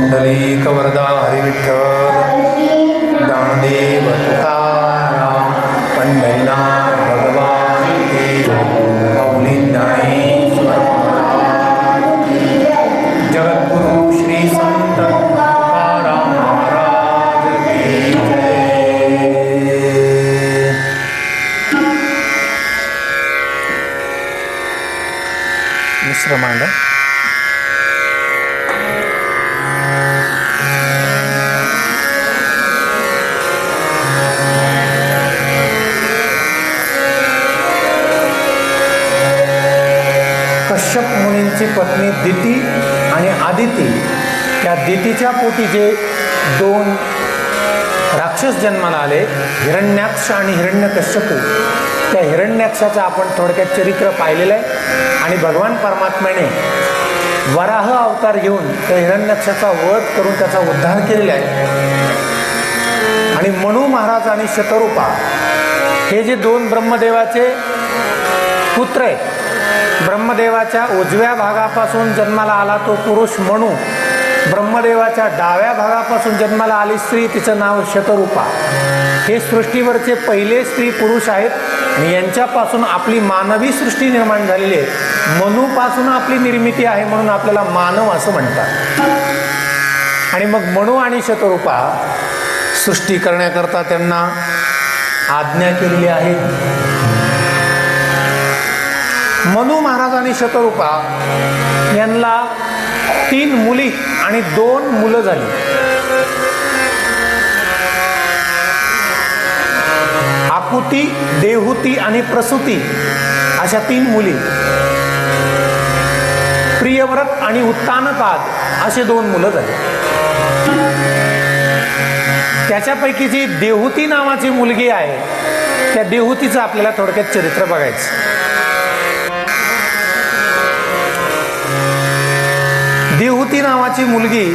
पुंडलिक वरदा हरिविठ्ठल दामदेव तुकाराम पंढरीनाथ भगवान की माऊली ज्ञानेश्वर महाराज की जगद्गुरु श्री संत तुकाराम महाराज की जय मिश्र मांड मुनींची पत्नी दिती आणि आदिती त्या दितीच्या पोटी जे दोन राक्षस जन्माला आले हिरण्याक्ष आणि हिरण्यकश्यपू त्या हिरण्याक्षाचं आपण थोडक्यात चरित्र पाहिलेलं आहे. आणि भगवान परमात्म्याने वराह अवतार घेऊन त्या हिरण्याक्षाचा वध करून त्याचा उद्धार केलेला आहे. आणि मनू महाराज आणि शतरूपा हे जे दोन ब्रह्मदेवाचे पुत्र आहेत ब्रह्मदेवाच्या उजव्या भागापासून जन्माला आला तो पुरुष म्हणू ब्रह्मदेवाच्या डाव्या भागापासून जन्माला आली स्त्री तिचं नाव शतरूपा. हे सृष्टीवरचे पहिले स्त्री पुरुष आहेत. आणि यांच्यापासून आपली मानवी सृष्टी निर्माण झालेली आहे. मनूपासून आपली निर्मिती आहे म्हणून आपल्याला मानव असं म्हणतात. आणि मग मनू आणि शतरूपा सृष्टी करण्याकरता त्यांना आज्ञा केलेली आहे. मनु महाराज आणि शतरूपा यांना तीन मुली आणि दोन मुलं झाली. आकुती देहुती आणि प्रसूती अशा तीन मुली. प्रियव्रत आणि उत्तानपाद असे दोन मुलं झाली. त्याच्यापैकी जी देहुती नावाची मुलगी आहे त्या देहुतीचं आपल्याला थोडक्यात चरित्र बघायचं. देहुती नावाची मुलगी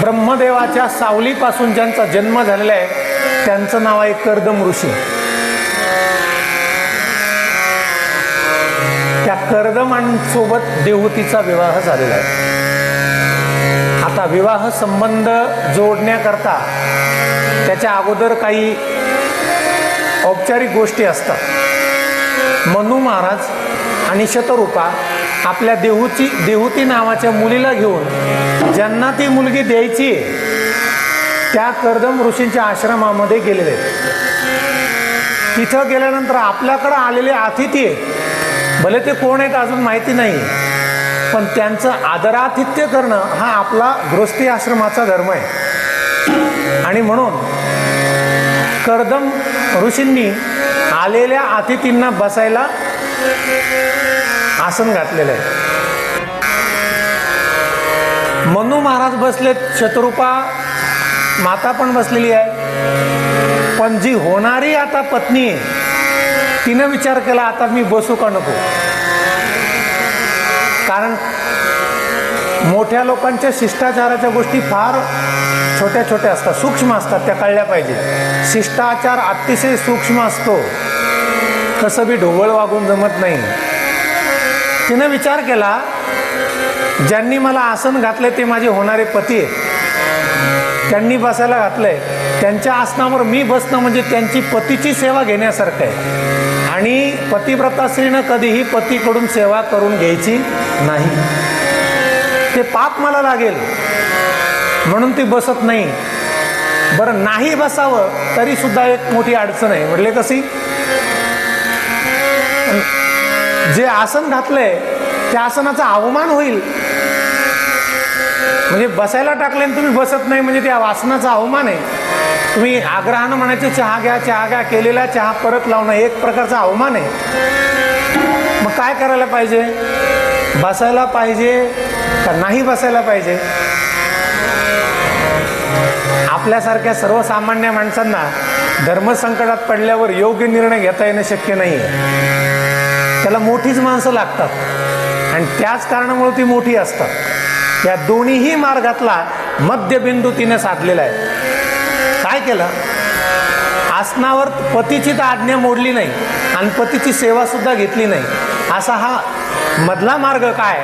ब्रह्मदेवाच्या सावलीपासून ज्यांचा जन्म झालेला आहे त्यांचं नाव आहे कर्दम ऋषी. त्या कर्दमांसोबत देहुतीचा विवाह झालेला आहे. आता विवाह संबंध जोडण्याकरता त्याच्या अगोदर काही औपचारिक गोष्टी असतात. मनू महाराज आणि शतरूपा आपल्या देहूची देहुती नावाच्या मुलीला घेऊन ज्यांना ती मुलगी द्यायची त्या कर्दम ऋषींच्या आश्रमामध्ये गेलेले. आहेत तिथं गेल्यानंतर आपल्याकडं आलेले अतिथी भले ते कोण आहेत अजून माहिती नाही पण त्यांचं आदरातिथ्य करणं हा आपला गृहस्थी आश्रमाचा धर्म आहे. आणि म्हणून कर्दम ऋषींनी आलेल्या अतिथींना बसायला आसन घातलेलं आहे. मनू महाराज बसलेत शत्रुपा माता पण बसलेली आहे. पण जी होणारी आता पत्नी आहे तिनं विचार केला आता मी बसू का नको? कारण मोठ्या लोकांच्या शिष्टाचाराच्या गोष्टी फार छोट्या छोट्या असतात सूक्ष्म असतात त्या कळल्या पाहिजे. शिष्टाचार अतिशय सूक्ष्म असतो. कसं बी ढोबळ वागून जमत नाही. तिनं विचार केला ज्यांनी मला आसन घातले ते माझे होणारे पती आहेत. त्यांनी बसायला घातलंय. त्यांच्या आसनावर मी बसणं म्हणजे त्यांची पतीची सेवा घेण्यासारखं आहे. आणि पतिव्रता स्त्रीनं कधीही पतीकडून सेवा करून घ्यायची नाही. ते पाप मला लागेल म्हणून ती बसत नाही. बरं नाही बसावं तरी सुद्धा एक मोठी अडचण आहे. म्हटले कशी जे आसन घातलंय त्या आसनाचा अवमान होईल. म्हणजे बसायला टाकले आणि तुम्ही बसत नाही म्हणजे त्या वासनाचा अवमान आहे. तुम्ही आग्रहानं म्हणायचे चहा घ्या चहा घ्या केलेला चहा परत लावणं एक प्रकारचा अवमान आहे. मग काय करायला पाहिजे? बसायला पाहिजे का नाही बसायला पाहिजे? आपल्यासारख्या सर्वसामान्य माणसांना धर्मसंकटात पडल्यावर योग्य निर्णय घेता येणं शक्य नाही आहे त्याला मोठीच माणसं लागतात. आणि त्याच कारणामुळे ती मोठी असतात. या दोन्हीही मार्गातला मध्यबिंदू तिने साधलेला आहे. काय केलं? आसनावर पतीची तर आज्ञा मोडली नाही आणि पतीची सेवासुद्धा घेतली नाही. असा हा मधला मार्ग काय?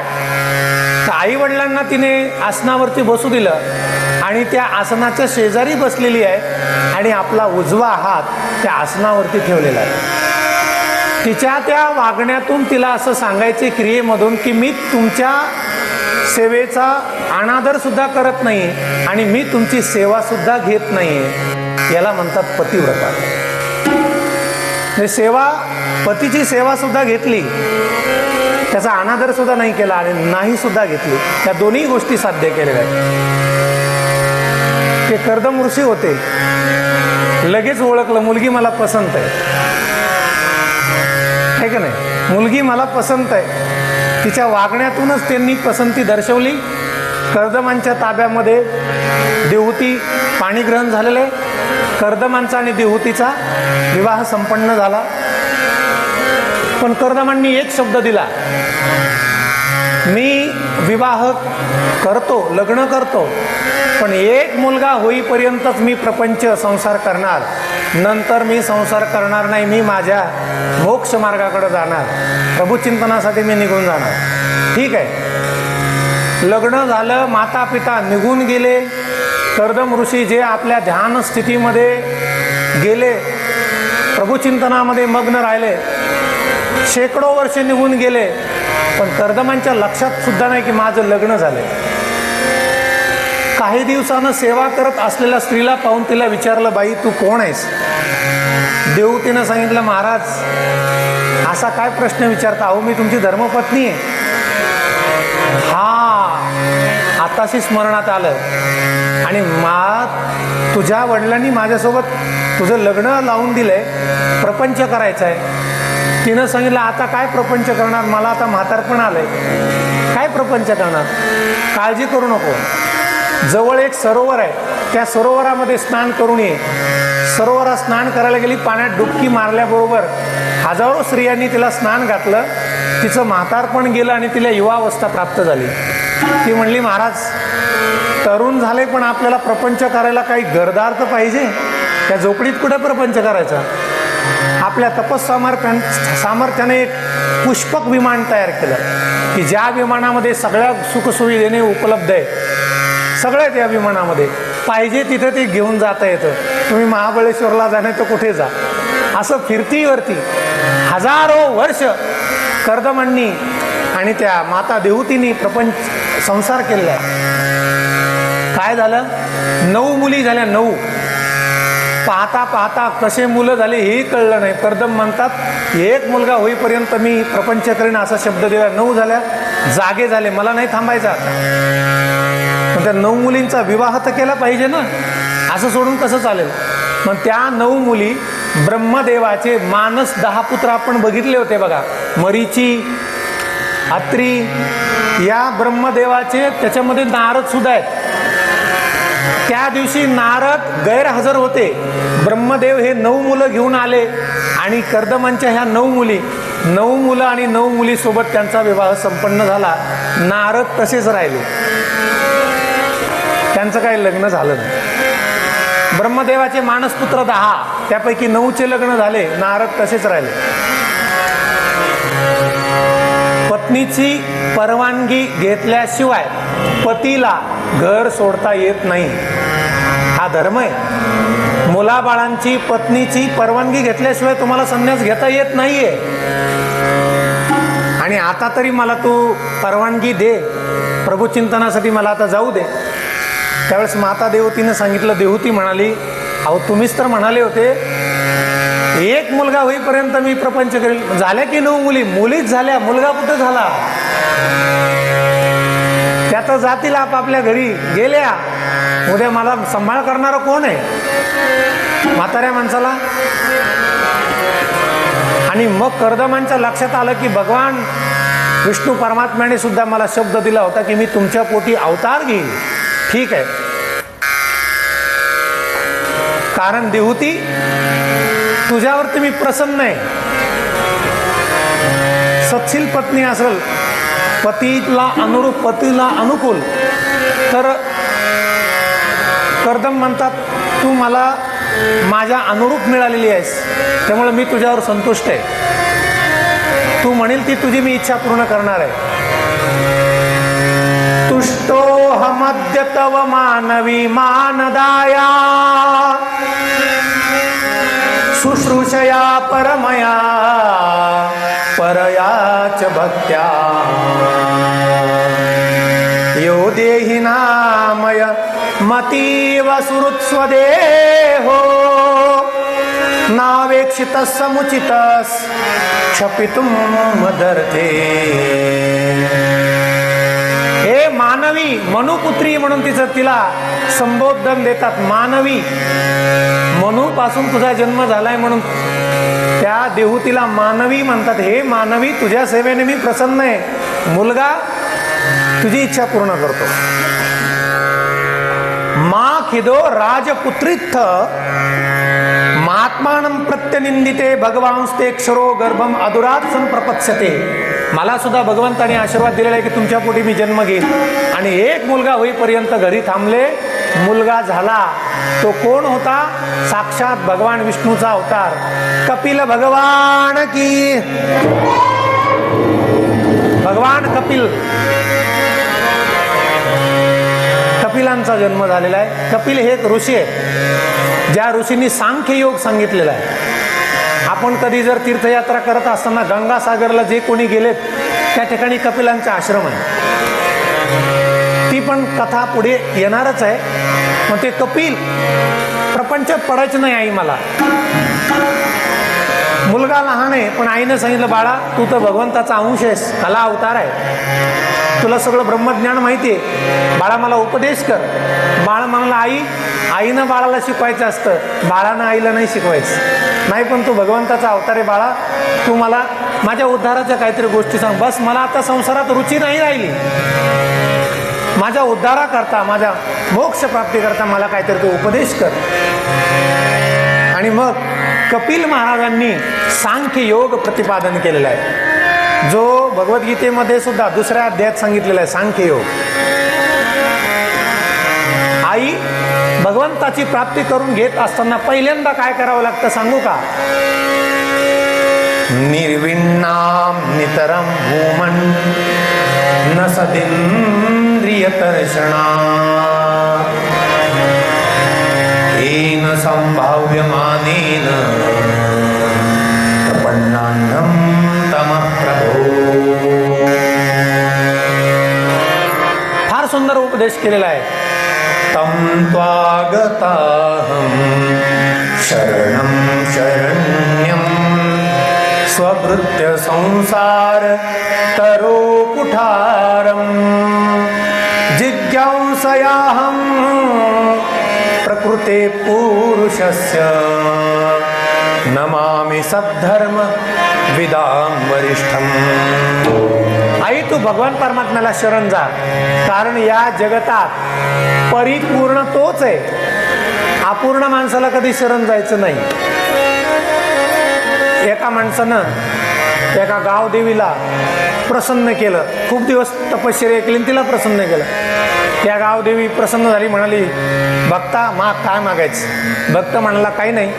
तर आई वडिलांना तिने आसनावरती बसू दिलं आणि त्या आसनाच्या शेजारी बसलेली आहे आणि आपला उजवा हात त्या आसनावरती ठेवलेला आहे. तिच्या त्या वागण्यातून तिला असं सांगायचे क्रियेमधून की मी तुमच्या सेवेचा अनादर सुद्धा करत नाही आणि मी तुमची सेवा सुद्धा घेत नाही याला म्हणतात पतिव्रता. म्हणजे सेवा पतीची सेवा सुद्धा घेतली त्याचा अनादर सुद्धा नाही केला आणि नाही सुद्धा घेतली. त्या दोन्ही गोष्टी साध्य केलेल्या आहेत. ते कर्दम ऋषी होते. लगेच ओळखलं. मुलगी मला पसंत आहे. आहे का नाही? मुलगी मला पसंत आहे. तिच्या वागण्यातूनच त्यांनी पसंती दर्शवली. कर्दमांच्या ताब्यामध्ये देवती पाणीग्रहण झालेलं आहे. कर्दमांचा आणि देवतीचा विवाह संपन्न झाला. पण कर्दमांनी एक शब्द दिला. मी विवाह करतो लग्न करतो पण एक मुलगा होईपर्यंतच मी प्रपंच संसार करणार. नंतर मी संसार करणार नाही मी माझ्या मोक्ष मार्गाकडे जाणार. प्रभुचिंतनासाठी मी निघून जाणार. ठीक आहे. लग्न झालं माता पिता निघून गेले. कर्दम ऋषी जे आपल्या ध्यान स्थितीमध्ये गेले प्रभुचिंतनामध्ये मग्न राहिले शेकडो वर्ष निघून गेले पण कर्दमांच्या लक्षात सुद्धा नाही की माझं लग्न झालं काही दिवसानं सेवा करत असलेल्या स्त्रीला पाहून तिला विचारलं बाई तू कोण आहेस? देवतीनं सांगितलं महाराज असा काय प्रश्न विचारता? अहो मी तुमची धर्मपत्नी आहे. हा आताशी स्मरणात आलं. आणि मा तुझ्या वडिलांनी माझ्यासोबत तुझं लग्न लावून दिलंय प्रपंच करायचं आहे तिनं सांगितलं आता काय प्रपंच करणार? मला आता म्हातारपण आलंय. काय प्रपंच करणार? काळजी करू नको. जवळ एक सरोवर आहे. त्या सरोवरामध्ये स्नान करून ये. सरोवरात स्नान करायला गेली पाण्यात डुबकी मारल्याबरोबर हजारो स्त्रियांनी तिला स्नान घातलं. तिचं म्हातारपण गेलं आणि तिला युवावस्था प्राप्त झाली. ती म्हणली महाराज तरुण झाले पण आपल्याला प्रपंच करायला काही घरदार तर पाहिजे. त्या झोपडीत कुठे प्रपंच करायचा? आपल्या तपस्सामर्थ्या सामर्थ्याने एक पुष्पक विमान तयार केलं की ज्या विमानामध्ये सगळ्या सुखसुविधेने उपलब्ध आहे सगळं आहे त्या विमानामध्ये. पाहिजे तिथं ते घेऊन जाता येतं. तुम्ही महाबळेश्वरला जाणे तर कुठे जा. असं फिरतीवरती हजारो वर्ष कर्दमांनी आणि त्या माता देवतीनी प्रपंच संसार केलेला आहे. काय झालं? नऊ मुली झाल्या नऊ. पाहता पाहता कसे मुलं झाले हे कळलं नाही. कर्दम म्हणतात एक मुलगा होईपर्यंत मी प्रपंच करेन असा शब्द दिला. नऊ झाल्या जागे झाले. मला नाही थांबायचा त्या नऊ मुलींचा विवाह तर केला पाहिजे ना? असं सोडून कसं चालेल? मग त्या नऊ मुली ब्रह्मदेवाचे मानस दहा पुत्र आपण बघितले होते बघा. मरीची अत्री या ब्रह्मदेवाचे त्याच्यामध्ये नारद सुद्धा आहेत. त्या दिवशी नारद गैरहजर होते. ब्रह्मदेव हे नऊ मुलं घेऊन आले आणि कर्दमांच्या ह्या नऊ मुली नऊ मुलं आणि नऊ मुलीसोबत त्यांचा विवाह संपन्न झाला. नारद तसेच राहिले. त्यांचं काही लग्न झालं नाही. ब्रह्मदेवाचे मानसपुत्र दहा त्यापैकी नऊचे लग्न झाले नारद तसेच राहिले. पत्नीची परवानगी घेतल्याशिवाय पतीला घर सोडता येत नाही. हा धर्म आहे. मुलाबाळांची पत्नीची परवानगी घेतल्याशिवाय तुम्हाला संन्यास घेता येत नाहीये. आणि आता तरी मला तू परवानगी दे. प्रभू चिंतनासाठी मला आता जाऊ दे. त्यावेळेस माता देवतीनं सांगितलं देवती म्हणाली अहो तुम्हीच तर म्हणाले होते एक मुलगा होईपर्यंत मी प्रपंच करेल. झाल्या की नऊ मुली? मुलीच झाल्या मुलगा कुठं झाला? त्या तर जातील आपापल्या घरी गेल्या. उद्या मला सांभाळ करणारा कोण आहे? म्हाताऱ्या माणसाला? आणि मग कर्दमांच्या लक्षात आलं की भगवान विष्णू परमात्म्याने सुद्धा मला शब्द दिला होता की मी तुमच्या पोटी अवतार घेईल ठीक आहे. कारण देहूती तुझ्यावरती मी प्रसन्न आहे. सत्शील पत्नी असेल पतीला अनुरूप पतीला अनुकूल तर कर्दम म्हणतात तू मला माझ्या अनुरूप मिळालेली आहेस त्यामुळे मी तुझ्यावर संतुष्ट आहे. तू म्हणेल ती तुझी मी इच्छा पूर्ण करणार आहे. तुष्टोऽहमद्य तव मानवी मानदाया। शुश्रूषया परमया परया च भक्त्या। यो देहि नामय मतीव सुहृत्स्वदेहो। नावेक्षितः समुचितस् क्षपितुं मदर्थे। मानवी मनुपुत्री म्हणून तिचं तिला संबोधन देतात. मानवी मनूपासून तुझा जन्म झालाय म्हणून. त्या देहूतीला मानवी म्हणतात. हे मानवी तुझ्या सेवेने मी प्रसन्न आहे. मुलगा तुझी इच्छा पूर्ण करतो. मा खिदो राजपुत्रीत्थ. महात्मानं प्रत्यनिंदिते भगवांस्ते क्षरो गर्भम अधुरात संप्रपत्स्यते. मला सुद्धा भगवंताने आशीर्वाद दिलेला आहे की तुमच्या पोटी मी जन्म घेईन. आणि एक मुलगा होईपर्यंत घरी थांबले. मुलगा झाला. तो कोण होता? साक्षात भगवान विष्णूचा अवतार. कपिल भगवान की. भगवान कपिल. कपिलांचा जन्म झालेला आहे. कपिल हे एक ऋषी आहे. ज्या ऋषींनी सांख्य योग सांगितलेला आहे. आपण कधी जर तीर्थयात्रा करत असताना गंगासागरला जे कोणी गेलेत त्या ठिकाणी कपिलांचा आश्रम आहे. ती पण कथा पुढे येणारच आहे. मग ते कपिल प्रपंचात पडायचं नाही आई मला. मुलगा लहान आहे पण आईनं सांगितलं बाळा तू तर भगवंताचा अंश आहेस. कला अवतार आहे. तुला सगळं ब्रह्मज्ञान माहिती आहे बाळा मला उपदेश कर. बाळ म्हणाला आई आईनं बाळाला शिकवायचं असतं. बाळानं आईला नाही शिकवायचं. नाही पण तू भगवंताचा अवतार आहे बाळा. तू मला माझ्या उद्धाराच्या काहीतरी गोष्टी सांग. बस मला आता संसारात रुची नाही राहिली. माझ्या उद्धाराकरता माझ्या मोक्ष प्राप्तीकरता मला काहीतरी तू उपदेश कर. आणि मग कपिल महाराजांनी सांख्य योग प्रतिपादन केलेला आहे. जो भगवद्गीतेमध्ये सुद्धा दुसऱ्या अध्यायात सांगितलेला आहे सांख्य योग. आई भगवंताची प्राप्ती करून घेत असताना पहिल्यांदा काय करावं लागतं सांगू का? निर्विण्णाम नितरम भूमन न सदिंद्रिय तर्षणा येन संभाव्यमानेन उपदेश केलेला आहे. तं त्वागताहं शरणं शरण्यं स्वभृत्य संसार तरो कुठारं जिज्ञांसयाहं प्रकृते पुरुषस्य नमामि सद्धर्म विदाम वरिष्ठम्। आई तू भगवान परमात्म्याला शरण जा. कारण या जगतात परिपूर्ण तोच आहे. अपूर्ण माणसाला कधी शरण जायचं नाही. एका माणसानं एका गावदेवीला प्रसन्न केलं. खूप दिवस तपश्चर्या केली तिला प्रसन्न केलं. त्या गावदेवी प्रसन्न झाली म्हणाली भक्ता माग काय मागायचं? भक्त म्हणाला काही नाही.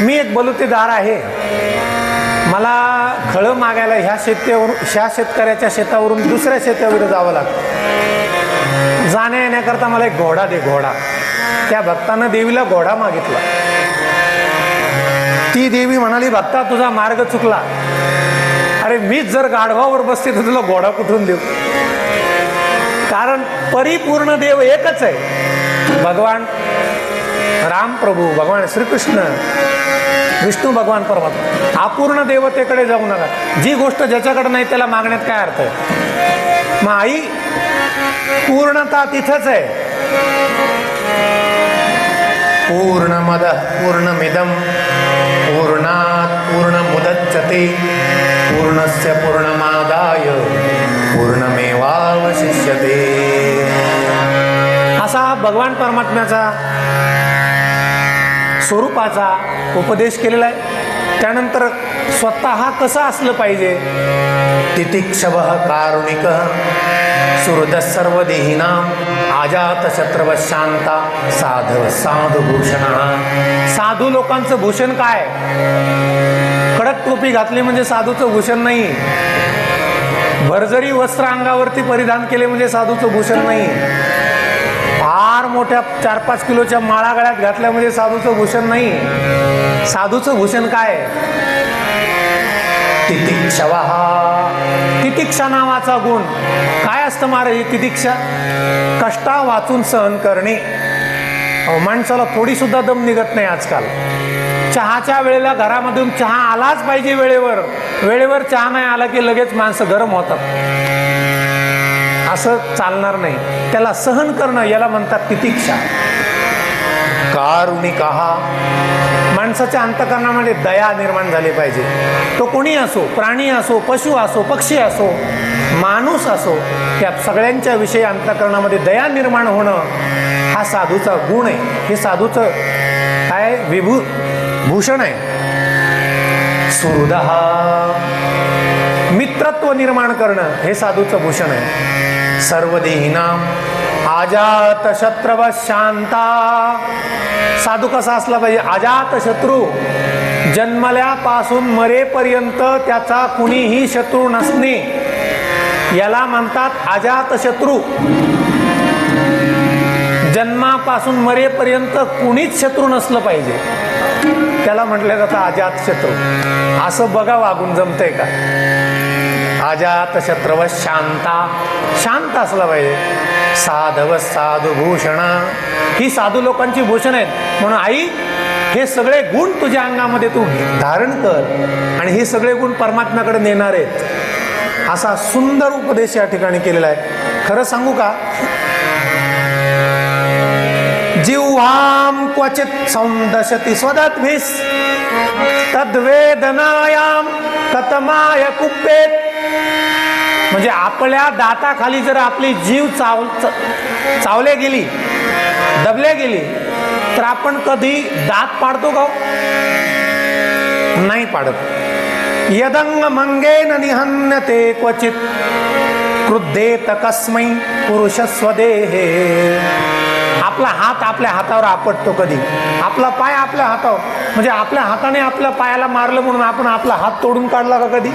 मी एक बलुतेदार आहे. मला खळं मागायला ह्या शेतावरून ह्या शेतकऱ्याच्या शेतावरून दुसऱ्या शेतावर जावं लागतं. जाण्या येण्याकरता मला एक घोडा दे घोडा. त्या भक्तानं देवीला घोडा मागितला. ती देवी म्हणाली भक्ता तुझा मार्ग चुकला. अरे मीच जर गाढवावर बसते तर तुला घोडा कुठून देऊ? कारण परिपूर्ण देव एकच आहे. भगवान राम प्रभू भगवान श्रीकृष्ण विष्णू भगवान परमात्मा अपूर्ण देवतेकडे जाऊ नका. जी गोष्ट ज्याच्याकडे नाही त्याला मागण्यात काय अर्थ आहे? मग आई पूर्णता तिथंच आहे. पूर्णमद पूर्णमिदं पूर्णात पूर्णमुदच्यते पूर्णस्य पूर्णमादाय पूर्णमेवावशिष्यते. असा भगवान परमात्म्याचा स्वरूपाचा उपदेश केलेला आहे. त्यानंतर स्वतः कसं असलं पाहिजे? तितिक्षभ कारुणिक सुहृद सर्व देहिनाम आजात शत्रव शांता साधव साधू भूषण साधू लोकांचं भूषण काय? कडक टोपी घातली म्हणजे साधूचं भूषण नाही. भरजरी वस्त्र अंगावरती परिधान केले म्हणजे साधूचं भूषण नाही. फार मोठ्या चार पाच किलोच्या माळा गळ्यात घातल्या म्हणजे साधूचं भूषण नाही. साधूचं भूषण काय? तितिक्षवा तितिक्षा नावाचा गुण. काय असतं मारे ही तितिक्षा? कष्टा वाचून सहन करणे. माणसाला थोडी सुद्धा दम निघत नाही आजकाल. चहाच्या वेळेला घरामधून चहा आलाच पाहिजे वेळेवर. वेळेवर चहा नाही आला की लगेच माणसं गरम होतात. असं चालणार नाही. त्याला सहन करणं याला म्हणतात तितिक्षा. कारुणिक. माणसाच्या अंतकरणामध्ये दया निर्माण झाली पाहिजे. तो कोणी असो प्राणी असो पशु असो पक्षी असो माणूस असो त्या सगळ्यांच्या विषयी अंतकरणामध्ये दया निर्माण होणं हा साधूचा गुण आहे. हे साधूचं काय विभू भूषण आहे. सुहृदहा मित्रत्व निर्माण करणं हे साधूचं भूषण आहे. सर्वदेहीनाम आजात शत्रव शांता साधू कसा असला पाहिजे? आजात शत्रू जन्मल्यापासून मरेपर्यंत त्याचा कुणीही शत्रू नसणे. याला म्हणतात आजात शत्रू जन्मापासून मरेपर्यंत कुणीच शत्रू नसलं पाहिजे. त्याला म्हटलं जातं आजात शत्रू असं बघा वागून जमतंय का? अजात शत्रव शांता. शांत असला पाहिजे. साधव साधू भूषण. ही साधू लोकांची भूषण आहेत. म्हणून आई हे सगळे गुण तुझ्या अंगामध्ये तू धारण कर आणि हे सगळे गुण परमात्म्याकडे नेणार आहेत. असा सुंदर उपदेश या ठिकाणी केलेला आहे. खरं सांगू का? जिव्हाम क्वचित सौंदशती स्वदद्भिस तद्वेदनायाम कतमाय कुपेत म्हणजे आपल्या दाताखाली जर आपली जीव चाव चावले चावल्या गेली दबल्या गेली तर आपण कधी दात पाडतो का हो? नाही पाडत. यदंग मंगेन निहन्यते क्वचित क्रुद्धे तकस्मै पुरुष स्वदेहे आपला हात आपल्या हातावर आपटतो कधी. आपला पाय आपल्या हातावर. म्हणजे आपल्या हाताने आपल्या पायाला मारलं म्हणून आपण आपला हात तोडून काढला का कधी?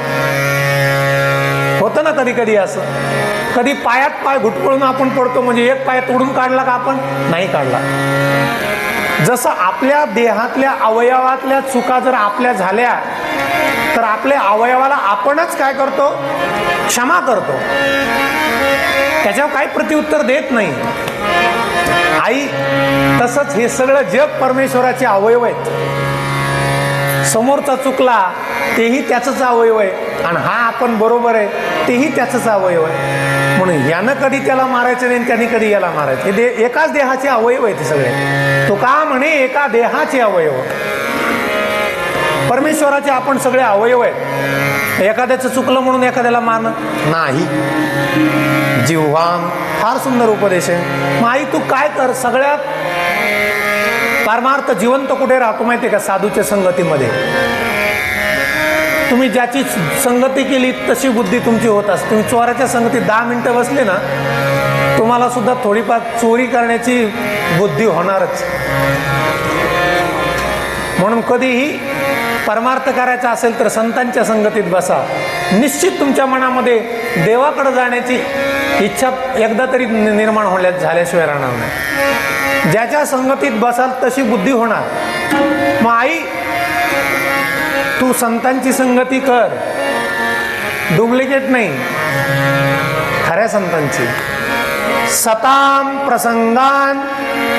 होतं ना कधी कधी असं. कधी पायात पाय घुटपळून आपण पडतो म्हणजे एक पाय तोडून काढला का आपण? नाही काढला. जसं आपल्या देहातल्या अवयवातल्या चुका जर आपल्या झाल्या तर आपल्या अवयवाला आपणच काय करतो? क्षमा करतो. त्याच्यावर काही प्रत्युत्तर देत नाही. आई तसंच हे सगळं जग परमेश्वराचे अवयव आहेत. समोरचा चुकला तेही त्याचंच अवयव आहे. आणि हा आपण बरोबर आहे तेही त्याचंच अवयव आहे. म्हणून यानं कधी त्याला मारायचं नाही आणि त्याने कधी याला मारायचं हे दे एकाच देहाचे अवयव आहे ते सगळे. तो का म्हणे एका देहाचे अवयव? परमेश्वराचे आपण सगळे अवयव आहेत. एखाद्याचं चुकलं म्हणून एखाद्याला मारणं? नाही. जिव्हाम फार सुंदर उपदेश आहे. मग आई तू काय कर? सगळ्यात परमार्थ जिवंत कुठे राहतो माहितीये का? साधूच्या संगतीमध्ये. तुम्ही ज्याची संगती केली तशी बुद्धी तुमची होत असते. तुम्ही चोराच्या संगतीत दहा मिनिटं बसले ना तुम्हाला सुद्धा थोडीफार चोरी करण्याची बुद्धी होणारच. म्हणून कधीही परमार्थ करायचा असेल तर संतांच्या संगतीत बसा. निश्चित तुमच्या मनामध्ये देवाकडे जाण्याची इच्छा एकदा तरी निर्माण होण्या झाल्याशिवाय राहणार नाही. ज्याच्या संगतीत बसाल तशी बुद्धी होणार. मग आई तू संतांची संगती कर. डुप्लिकेट नाही. खऱ्या संतांची. सताम प्रसंगान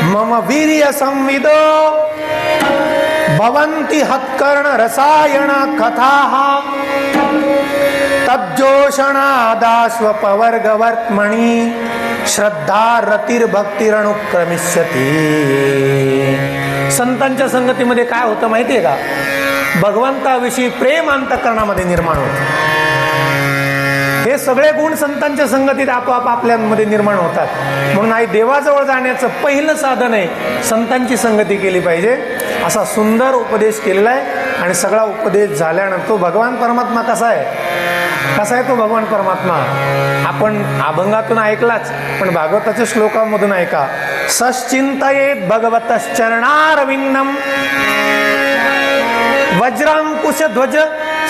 मम वीर्य संविदो. भवन्ति हत्कर्ण रसायन कथा. तज्जोषणादाश्वपवर्गवर्त्मणि श्रद्धा रतिर्भक्तिरणुक्रमिष्यती संतांच्या संगतीमध्ये काय होतं माहितीये का? भगवंताविषयी प्रेम अंतकरणामध्ये निर्माण होत. हे सगळे गुण संतांच्या संगतीत आपोआप आपल्यामध्ये निर्माण होतात. म्हणून आई देवाजवळ जाण्याचं पहिलं साधन आहे संतांची संगती केली पाहिजे. असा सुंदर उपदेश केलेला आहे आणि सगळा उपदेश झाल्यानंतर तो भगवान परमात्मा कसा आहे? कसा आहे तो भगवान परमात्मा? आपण अभंगातून ऐकलाच पण भागवताच्या श्लोकामधून ऐका. सश्चिंतयेत भगवतश्चरणारविंदम. वज्रांकुश ध्वज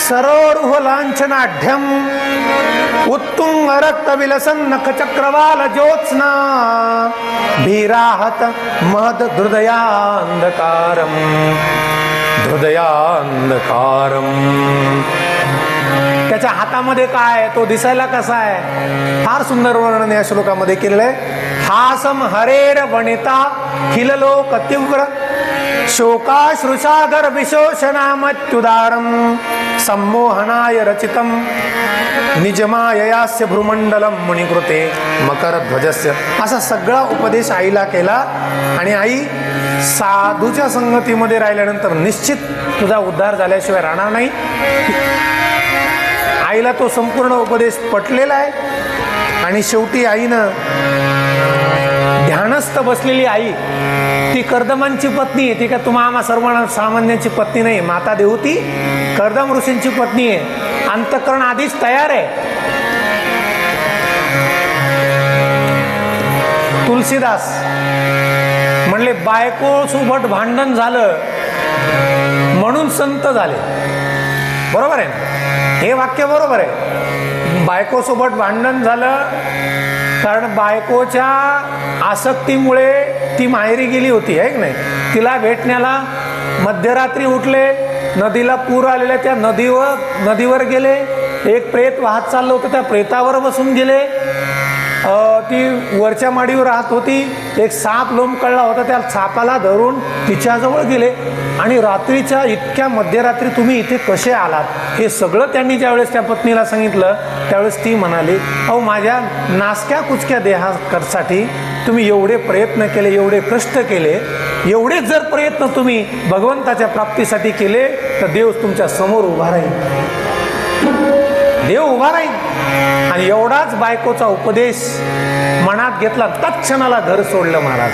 सरोरुह लांछनाढ्यम उत्तुंग रक्त विलसन नख चक्रवाल ज्योत्स्ना भीराहत महद हृदयांधकारम हृदयांधकारम त्याच्या हातामध्ये काय? आहे? तो दिसायला कसा आहे? फार सुंदर वर्णन या श्लोकामध्ये केलेलं आहे. हासम हरेर वनिता खिललोक तीव्र शोकाश्रुसागर विशोषणामत्युदारम संमोहनाय रचितम निजमाययास्य भ्रुमंडलम मुनिकृते मकर ध्वजस्य असा सगळा उपदेश आईला केला आणि आई साधूच्या संगतीमध्ये राहिल्यानंतर निश्चित तुझा उद्धार झाल्याशिवाय राहणार नाही. आईला तो संपूर्ण उपदेश पटलेला आहे. आणि शेवटी आईनं ध्यानस्थ बसलेली आई ती कर्दमांची पत्नी आहे. ती का तुम्हा आम्हा सर्व सामान्यांची पत्नी नाही. माता देवती कर्दम ऋषींची पत्नी आहे. अंतकरण आधीच तयार आहे. तुलसीदास म्हणले बायको सोबत भांडण झालं म्हणून संत झाले. बरोबर आहे ना? हे वाक्य बरोबर आहे. बायकोसोबत भांडण झालं कारण बायकोच्या आसक्तीमुळे ती माहेरी गेली होती आहे की नाही? तिला भेटण्याला मध्यरात्री उठले नदीला पूर आलेल्या त्या नदीवर नदीवर गेले. एक प्रेत वाहत चाललं होतं त्या प्रेतावर बसून गेले. ती वरच्या माडीवर राहत होती. एक साप लोंबकळला होता त्या सापाला धरून तिच्याजवळ गेले. आणि रात्रीच्या इतक्या मध्यरात्री तुम्ही इथे कसे आलात? हे सगळं त्यांनी ज्यावेळेस त्या पत्नीला सांगितलं त्यावेळेस ती म्हणाली अहो माझ्या नासक्या कुचक्या देहासाठी तुम्ही एवढे प्रयत्न केले एवढे कष्ट केले एवढे जर प्रयत्न तुम्ही भगवंताच्या प्राप्तीसाठी केले तर देव तुमच्यासमोर उभा राहील. देव उभा राहील. आणि एवढाच बायकोचा उपदेश मनात घेतला तत्क्षणाला घर सोडलं महाराज.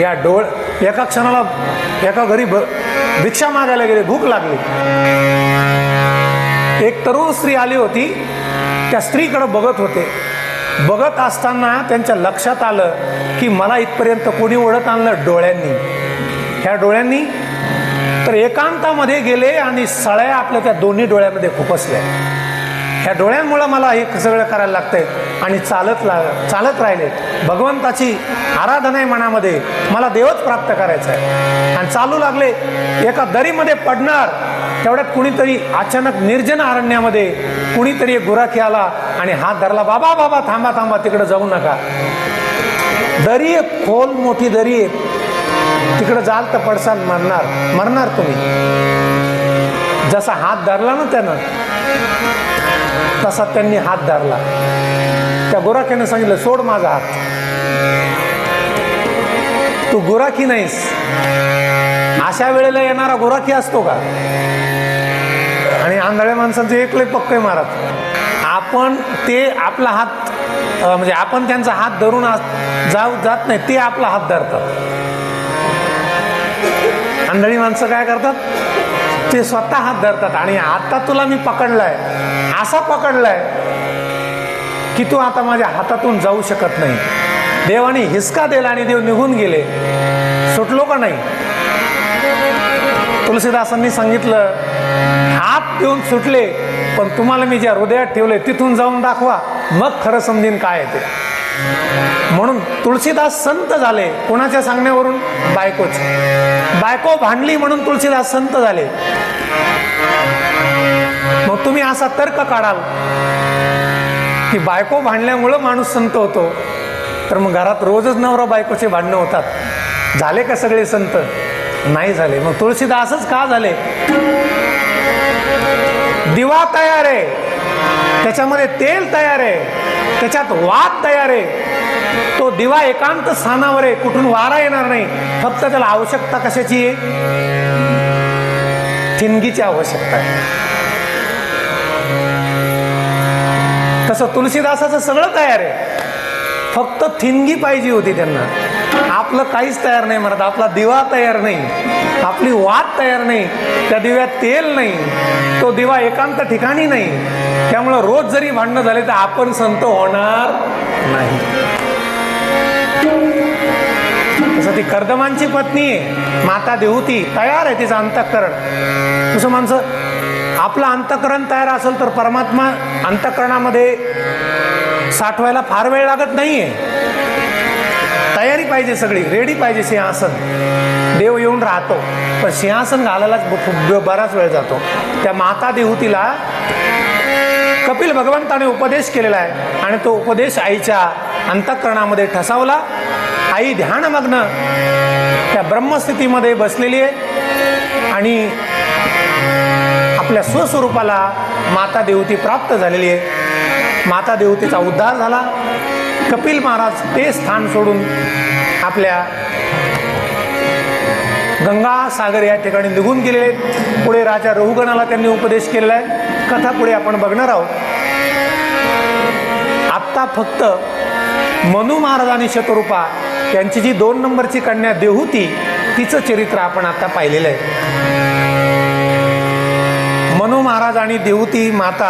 या डोळ एका क्षणाला एका घरी भ भिक्षा मागायला गेले भूक लागली. एक तरुण स्त्री आली होती त्या स्त्रीकडे बघत होते. बघत असताना त्यांच्या लक्षात आलं की मला इथपर्यंत कोणी ओढत आणलं? डोळ्यांनी. ह्या डोळ्यांनी तर एकांतामध्ये गेले आणि सळ्या आपल्या त्या दोन्ही डोळ्यामध्ये खुपसल्या ह्या डोळ्यांमुळं मला हे सगळं करायला लागतंय. आणि चालत ला चालत राहिले. भगवंताची आराधना आहे मनामध्ये. मला देवच प्राप्त करायचा आहे. आणि चालू लागले. एका दरीमध्ये पडणार. तेवढ्यात कुणीतरी अचानक निर्जन अरण्यामध्ये कुणीतरी एक गुराखी आला आणि हात धरला बाबा बाबा थांबा थांबा तिकडे जाऊ नका. दरी आहे खोल मोठी दरी आहे जाल तर पडसाल मरणार. मरणार तुम्ही. जसा हात धरला ना त्यानं तसा त्यांनी हात धरला. त्या गुराख्याने सांगितलं सोड माझा हात. तू गुराखी नाहीस. अशा वेळेला येणारा गुराखी असतो का? आणि आंधळ्या माणसांचं एकले पक्के मारत. आपण ते आपला हात म्हणजे आपण त्यांचा हात धरून जाऊ जात नाही ते आपला हात धरतात. आंधळी माणसं काय करतात? ते स्वतः हात धरतात आणि आता तुला मी पकडलाय असा पकडलाय की तू आता माझ्या हातातून जाऊ शकत नाही. देवाने हिसका दिला आणि देव निघून गेले. सुटलो का नाही? तुलसीदासांनी सांगितलं हात देऊन सुटले पण तुम्हाला मी ज्या हृदयात ठेवले तिथून जाऊन दाखवा. मग खरं समजेन काय आहे ते. म्हणून तुळशीदास संत झाले. कोणाच्या सांगण्यावरून? बायकोच. बायको भांडली म्हणून तुळशीदास संत झाले. मग तुम्ही असा तर्क काढाल. की बायको भांडल्यामुळं माणूस संत होतो. तर मग घरात रोजच नवरा बायकोचे भांडणं होतात. झाले का सगळे संत? नाही झाले. मग तुळशीदासच का झाले? दिवा तयार आहे. त्याच्यामध्ये तेल तयार आहे. त्याच्यात वाद तयार आहे. तो दिवा एकांत स्थानावर आहे. कुठून वारा येणार नाही. फक्त त्याला आवश्यकता कशाची आहे? ठिणगीची आवश्यकता आहे. तसं तुलसीदासाचं सगळं तयार आहे. फक्त थिंगी पाहिजे होती त्यांना. आपलं काहीच तयार नाही म्हणत. आपला दिवा तयार नाही. आपली वात तयार नाही. त्या दिव्यात तेल नाही. तो दिवा एकांत ठिकाणी नाही. त्यामुळं रोज जरी भांडणं झाले तर आपण संत होणार नाही. तसं ती कर्दमांची पत्नी आहे. माता देवती तयार आहे तिचं अंतःकरण. तसं माणसं आपलं अंतकरण तयार असेल तर परमात्मा अंतकरणामध्ये साठवायला फार वेळ लागत नाही आहे तयारी पाहिजे सगळी रेडी पाहिजे सिंहासन. देव येऊन राहतो पण सिंहासन घालायलाच बराच वेळ जातो. त्या माता देहूतीला कपिल भगवंताने उपदेश केलेला आहे आणि तो उपदेश आईच्या अंतःकरणामध्ये ठसावला. आई ध्यानमग्न त्या ब्रह्मस्थितीमध्ये बसलेली आहे आणि आपल्या स्वस्वरूपाला माता देवती प्राप्त झालेली आहे. माता देवतीचा उद्धार झाला. कपिल महाराज ते स्थान सोडून आपल्या गंगा सागर या ठिकाणी निघून गेलेले आहेत. पुढे राजा रहुगणाला त्यांनी उपदेश केलेला आहे. कथा पुढे आपण बघणार आहोत. आत्ता फक्त मनु महाराज आणि शतरूपा यांची जी दोन नंबरची कन्या देहूती तिचं चरित्र आपण आता पाहिलेलं आहे. मनु महाराज आणि देवती माता